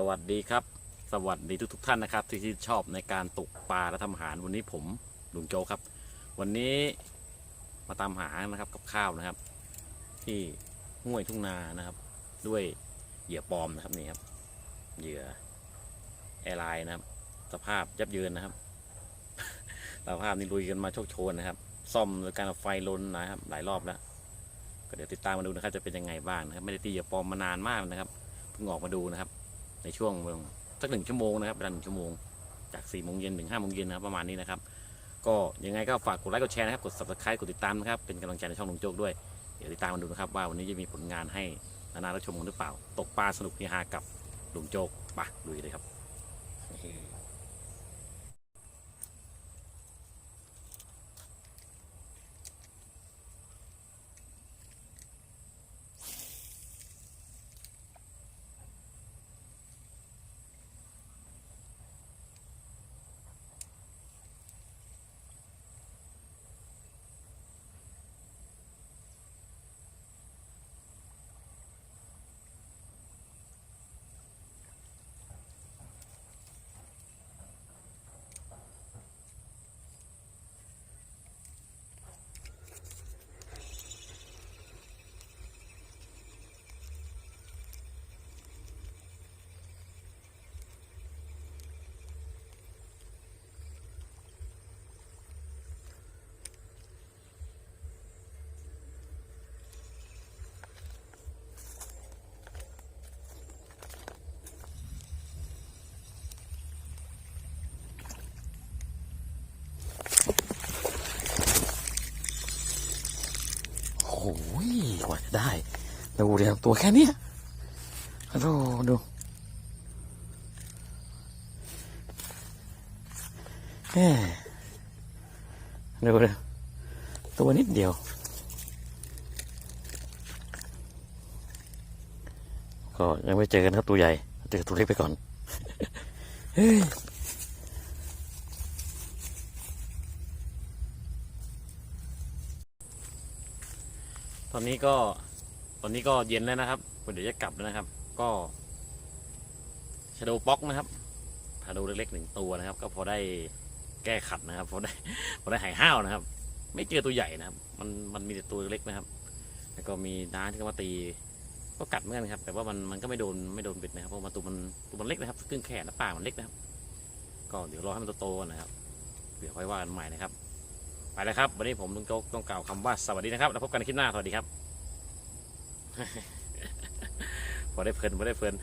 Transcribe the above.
สวัสดีครับ สวัสดีทุกทุกท่านนะครับ ที่ทชอบในการตกปลาและทำอาหารวันนี้ผมลุงโจครับ วันนี้มาตามหานะครับกับข้าวนะครับ ที่ห้วยทุ่งนานะครับ ด้วยเหยื่อปลอมนะครับนี่ครับเหยื่อแอร์ไลน์นะครับ สภาพยับเยินนะครับ สภาพนี่ลุยกันมาโชคโชนนะครับ ซ่อมโดยการเอาไฟลนนะครับ หลายรอบแล้วก็เดี๋ยวติดตามมาดูนะครับจะเป็นยังไงบ้างนะครับ ไม่ได้ตีเหยื่อปลอมมานานมากนะครับเพิ่งออกมาดูนะครับ ในช่วงสักหนึ่งชั่วโมงนะครับเวลาหนึ่งชั่วโมง จาก4ี่โมงเย็นถึงห้าโมงเย็นนะครับประมาณนี้นะครับ ก็ยังไงก็ฝากกดไลค์กดแชร์นะครับ กด subscribe กดติดตามนะครับ เป็นกำลังใจในช่องลุงโจ๊กด้วย เดี๋ยวติดตามมาดูนะครับว่าวันนี้จะมีผลงานให้นานารับชมกันหรือเปล่า ตกปลาสนุกเฮฮากับลุงโจ๊กไปะลุยเลยครับ โอ้ยกว่าจะได้ดูเดียวตัวแค่นี้ดูดูแหมดูเลยตัวนิดเดียว ก็ยังไม่เจอกันครับตัวใหญ่ เจอตัวเล็กไปก่อน เฮ้ย ต อนนี้ก็ตอนนี้ก็เย็นแล้วนะครับเดี๋ยวจะกลับแล้วนะครับ ก็ชาโดป๊อกนะครับชาโดเล็กๆหนึ่งตัวนะครับ ก็พอได้แก้ขัดนะครับพอได้พอได้หายห้าวนะครับ ไม่เจอตัวใหญ่นะครับ มันมันมีแต่ตัวเล็กนะครับ แล้วก็มีน้าที่เขามาตีก็กัดเหมือนกันครับ แต่ว่ามันมันก็ไม่โดนไม่โดนเบ็ดนะครับเพราะมันตัวมันตัวมันเล็กนะครับครึ่งแขนและปากมันเล็กนะครับ ก็เดี๋ยวรอให้มันโตๆก่อนนะครับเดี๋ยวค่อยว่ากันใหม่นะครับ ไปแล้วครับ วันนี้ผมลุงโจ๊กต้องกล่าวคำว่าสวัสดีนะครับ แล้วพบกันในคลิปหน้า สวัสดีครับ พอได้เพลินพอได้เพลิน